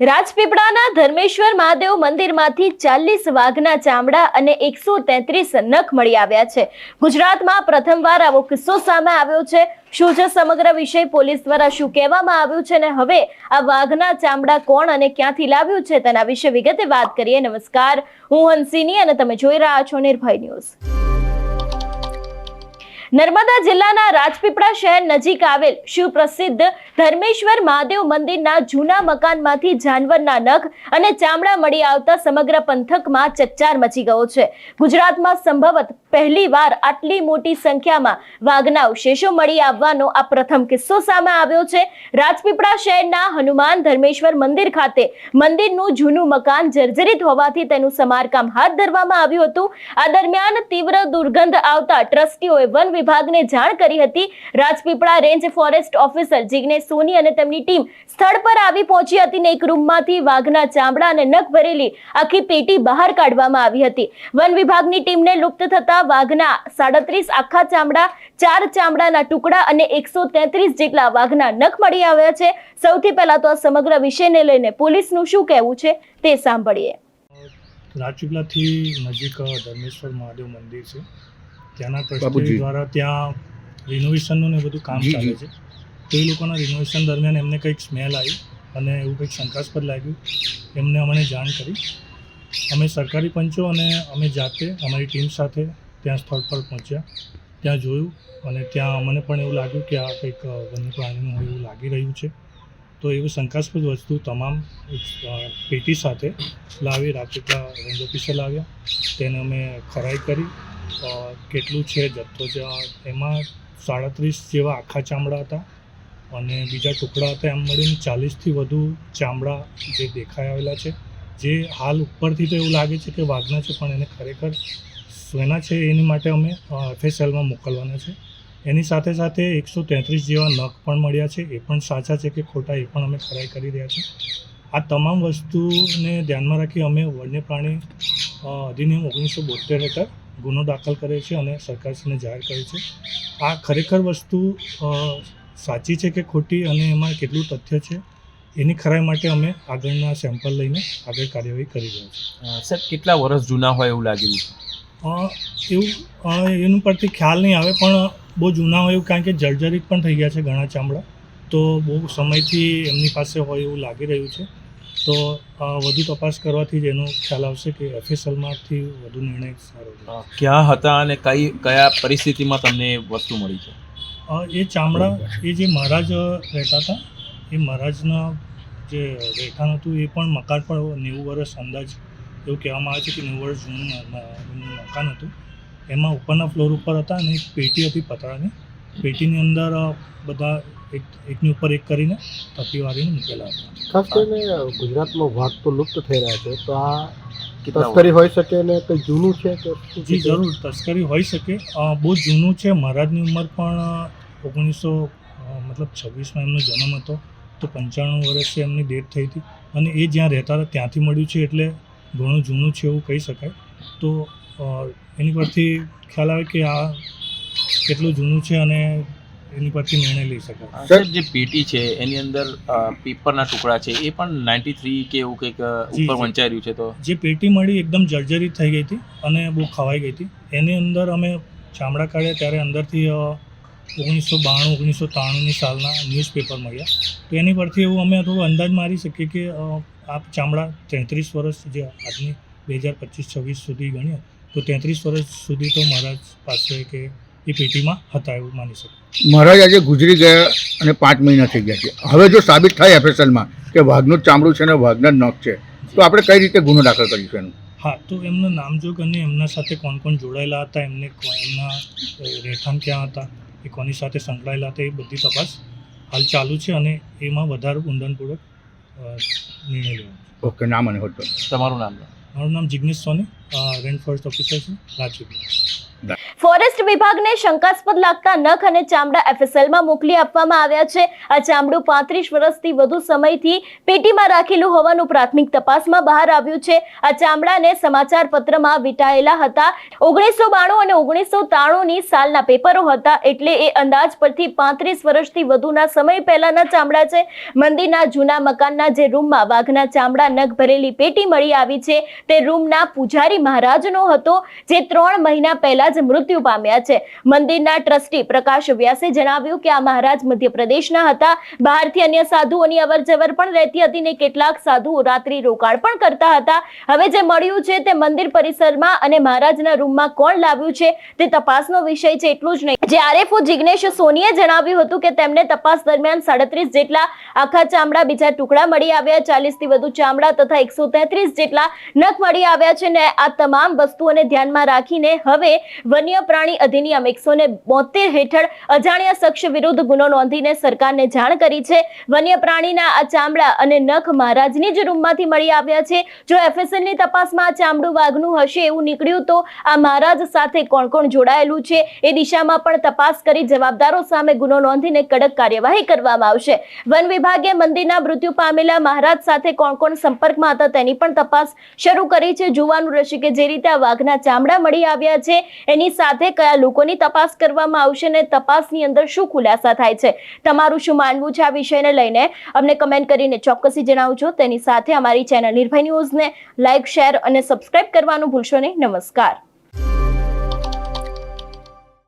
રાજપીપળાના ધર્મેશ્વર મહાદેવ મંદિરમાંથી ચાલીસ વાઘના ચામડા અને એકસો તેત્રીસ નખ મળી આવ્યા છે. ગુજરાતમાં પ્રથમવાર આવો કિસ્સો સામે આવ્યો છે. શું છે સમગ્ર વિષય? પોલીસ દ્વારા શું કહેવામાં આવ્યું છે? અને હવે આ વાઘના ચામડા કોણ અને ક્યાંથી લાવ્યું છે? તેના વિશે વિગતે વાત કરીએ. નમસ્કાર. હું હંસિની અને તમે જોઈ રહ્યા છો નિર્ભય ન્યૂઝ. નર્મદા જિલ્લાના રાજપીપળા શહેર નજીક આવેલ સુપ્રસિદ્ધ ધર્મેશ્વર મહાદેવ મંદિરના જૂના મકાનમાંથી જાનવરના નખ અને ચામડા મળી આવતા સમગ્ર પંથકમાં ચકચાર મચી ગયો છે. ગુજરાતમાં સંભવત પહેલીવાર આટલી મોટી સંખ્યામાં વાઘના અવશેષો મળી આવવાનો આ પ્રથમ કિસ્સો સામે આવ્યો છે. રાજપીપળા શહેરના હનુમાન ધર્મેશ્વર મંદિર ખાતે મંદિરનું જૂનું મકાન જર્જરિત હોવાથી તેનું સમારકામ હાથ ધરવામાં આવ્યું હતું. આ દરમિયાન તીવ્ર દુર્ગંધ આવતા ટ્રસ્ટીઓએ વન વિભાગને જાણ કરી હતી. Rajpipla range forest officer Jignesh Soni અને તેમની ટીમ સ્થળ પર આવી પહોંચી હતી ને એક રૂમમાંથી વાઘના ચામડા અને નખ ભરેલી આખી પેટી બહાર કાઢવામાં આવી હતી. વન વિભાગની ટીમને લુપ્ત થતા વાઘના સાડત્રીસ આખા ચામડા, ચાર ચામડાના ટુકડા અને એકસો તેત્રીસ જેટલા વાઘના નખ મળી આવ્યા છે. સૌથી પહેલા તો આ સમગ્ર વિષયને લઈને પોલીસનું શું કહેવું છે તે સાંભળીએ. રાજપીપળાથી નજીક ધર્મેશ્વર મહાદેવ મંદિર છે. ત્યાંના. ટ્રસ્ટી દ્વારા ત્યાં રિનોવેશનનું ને બધું કામ ચાલે છે. તો એ લોકોના રિનોવેશન દરમિયાન એમને કંઈક સ્મેલ આવી અને એવું કંઈક શંકાસ્પદ લાગ્યું. એમને અમને જાણ કરી. અમે સરકારી પંચો અને અમે જાતે અમારી ટીમ સાથે ત્યાં સ્થળ પર પહોંચ્યા. ત્યાં જોયું અને ત્યાં અમને પણ એવું લાગ્યું કે આ કંઈક વન્ય પ્રાણીનું હોય એવું લાગી રહ્યું છે. તો એવું શંકાસ્પદ વસ્તુ તમામ પેટી સાથે લાવી રાજપીપળા રેન્જ ઓફિસે લાવ્યા. તેને અમે ખરાઈ કરી કેટલું છે જથ્થો છે? એમાં સાડત્રીસ જેવા આખા ચામડા હતા અને બીજા ટુકડા હતા. એમ મળીને ચાલીસથી વધુ ચામડા જે દેખાઈ આવેલા છે. જે હાલ ઉપરથી તો એવું લાગે છે કે વાઘના છે, પણ એને ખરેખર શેના છે એની માટે અમે એફએસએલમાં મોકલવાના છે. એની સાથે સાથે એકસો તેત્રીસ જેવા નખ પણ મળ્યા છે. એ પણ સાચા છે કે ખોટા એ પણ અમે ખરાઈ કરી રહ્યા છીએ આ તમામ વસ્તુને ધ્યાનમાં રાખી અમે વન્ય પ્રાણી અધિનિયમ ઓગણીસો બોતેર હેઠળ ગુનો દાખલ કરે છે અને સરકારશ્રીને જાહેર કરે છે. આ ખરેખર વસ્તુ સાચી છે કે ખોટી અને એમાં કેટલું તથ્ય છે એની ખરાઈ માટે અમે આગળના સેમ્પલ લઈને આગળ કાર્યવાહી કરી રહ્યા છીએ. સાહેબ કેટલા વર્ષ જૂના હોય એવું લાગી રહ્યું છે એવું એનું પરથી ખ્યાલ નહીં આવે પણ બહુ જૂના હોય એવું કારણ કે જર્જરિત પણ થઈ ગયા છે ઘણા ચામડા. તો બહુ સમયથી એમની પાસે હોય એવું લાગી રહ્યું છે. તો વધુ તપાસ કરવાથી જ એનો ખ્યાલ આવશે કે એફએસએલમાંથી વધુ નિર્ણય સારો ક્યાં હતા અને કઈ કયા પરિસ્થિતિમાં તમને વસ્તુ મળી છે? એ ચામડા એ જે મહારાજ રહેતા હતા એ મહારાજના જે રહેઠાણ હતું એ પણ મકાન પણ નેવું વર્ષ અંદાજ એવું કહેવામાં આવે છે કે નેવું વર્ષ જૂનું મકાન હતું. એમાં ઉપરના ફ્લોર ઉપર હતા અને એક પેટી હતી પતરાની. પેટીની અંદર બધા એક એકની ઉપર એક કરીને તપી વાળીને મૂકેલા હતા. ખાસ કરીને ગુજરાતમાં વાઘ તો લુપ્ત થઈ રહ્યા છે તો આ તસ્કરી હોઈ શકે ને કંઈ જૂનું છે કે જી જરૂર તસ્કરી હોઈ શકે. બહુ જૂનું છે મહારાજની ઉંમર પણ ઓગણીસો મતલબ છવ્વીસમાં એમનો જન્મ હતો તો પંચાણું વર્ષે એમની ડેથ થઈ હતી. અને એ જ્યાં રહેતા હતા ત્યાંથી મળ્યું છે એટલે ઘણું જૂનું છે એવું કહી શકાય. તો એની પરથી ખ્યાલ આવે કે આ કેટલું જૂનું છે અને એની પરથી નિર્ણય લઈ શકાય. સર જે પેટી છે એની અંદર પેપરના ટુકડા છે એ પણ નાઇન્ટી થ્રી કે એવું કંઈક ઉપર. વંચાઈ રહ્યું છે તો? જે પેટી મળી એકદમ જર્જરિત થઈ ગઈ હતી અને બહુ ખવાઈ ગઈ હતી. એની અંદર અમે ચામડા કાઢ્યા ત્યારે અંદરથી ઓગણીસો બાણું ઓગણીસો ત્રાણુંની સાલના ન્યૂઝપેપર મળ્યા. તો એની પરથી એવું અમે થોડું અંદાજ મારી શકીએ કે આ ચામડા તેત્રીસ વર્ષ જે આજની બે હજાર પચીસ છવ્વીસ સુધી ગણીએ તો તેત્રીસ વર્ષ સુધી તો મહારાજ પાસે કે એ પેટીમાં હતા એવું માની શકાય. મહારાજ આજે ગુજરી ગયા અને પાંચ મહિના થઈ ગયા છે. હવે જો સાબિત થાય એફએસએલમાં કે વાઘનું જ ચામડું છે ને વાઘના જ નખ છે તો આપણે કઈ રીતે ગુનો દાખલ કરીશું એનું? હા તો એમનું નામજોગ અને એમના સાથે કોણ કોણ જોડાયેલા હતા એમને એમના રહેઠાણ ક્યાં હતા એ કોની સાથે સંકળાયેલા હતા એ બધી તપાસ હાલ ચાલુ છે અને એમાં વધારે ઊંડાણપૂર્વક નિર્ણય લેવાનો ઓકે નામ અને હોટલ તમારું નામ? મારું નામ Jignesh Soni range forest officer છે રાજપીપળા ફોરેસ્ટ વિભાગને શંકાસ્પદ લાગતા નખ અને ચામડા એફએસએલમાં મોકલી આપવામાં આવ્યા છે. આ ચામડું પાંત્રીસ વર્ષથી વધુ સમયથી પેટીમાં રાખેલું હોવાનું પ્રાથમિક તપાસમાં બહાર આવ્યું છે. આ ચામડાને સમાચાર પત્રમાં વિટાયેલા હતા. ઓગણીસો બાણું અને ઓગણીસો ત્રાણુંની સાલના પેપરો હતા એટલે એ અંદાજ પરથી પાંત્રીસ વર્ષથી વધુના સમય પહેલાના ચામડા છે. મંદિરના જૂના મકાનના જે રૂમમાં વાઘના ચામડા નખ ભરેલી પેટી મળી આવી છે, તે રૂમના પૂજારી મહારાજનો હતો, જે ત્રણ મહિના પહેલા જ મૃત્યુ પામ્યા છે. મંદિરના ટ્રસ્ટી પ્રકાશ વ્યાસે જણાવ્યું કે આ મહારાજ મધ્યપ્રદેશના હતા. બહારથી અન્ય સાધુઓની અવરજવર પણ રહેતી હતી ને કેટલાક સાધુઓ રાત્રિ રોકાણ પણ કરતા હતા. હવે જે મળ્યું છે તે મંદિર પરિસરમાં અને મહારાજના રૂમમાં કોણ લાવ્યું છે તે તપાસનો વિષય છે, એટલું જ નહીં. જે આરએફઓ જિગ્નેશ સોનીએ જણાવ્યું હતું કે તેમને તપાસ દરમિયાન સાડત્રીસ જેટલા આખા ચામડા બીજા ટુકડા મળી આવ્યા, ચાલીસથી વધુ ચામડા તથા એકસો જેટલા નખ મળી આવ્યા છે ને આ તમામ વસ્તુઓને ધ્યાનમાં રાખીને હવે વન્ય પ્રાણી અધિનિયમ એકસો ને બોતેર હેઠળ અજાણ્યા શખ્સ વિરુદ્ધ ગુનો નોંધીને સરકારને જાણ કરી છે. વન્ય પ્રાણીના આ ચામડા અને નખ મહારાજની જ રૂમમાંથી મળી આવ્યા છે. જો એફએસએલની તપાસમાં આ ચામડું વાઘનું હશે એવું નીકળ્યું તો આ મહારાજ સાથે કોણ કોણ જોડાયેલું છે? એ દિશામાં પણ તપાસ કરી જવાબદારો સામે ગુનો નોંધીને કડક કાર્યવાહી કરવામાં આવશે. વન વિભાગે મંદિરના મૃત્યુ પામેલા મહારાજ સાથે કોણ કોણ સંપર્કમાં હતા તેની પણ તપાસ શરૂ કરી છે. જોવાનું રહેશે કે જે રીતે આ વાઘના ચામડા મળી આવ્યા છે, એની સાથે કયા લોકોની તપાસ કરવામાં આવશે અને તપાસની અંદર શું ખુલાસા થાય છે? તમારું શું માનવું છે આ વિષયને લઈને? અમને કમેન્ટ કરીને ચોક્કસી જણાવજો. તેની સાથે અમારી ચેનલ નિર્ભય ન્યૂઝને લાઇક શેર અને સબસ્ક્રાઇબ કરવાનું ભૂલશો નહીં. નમસ્કાર.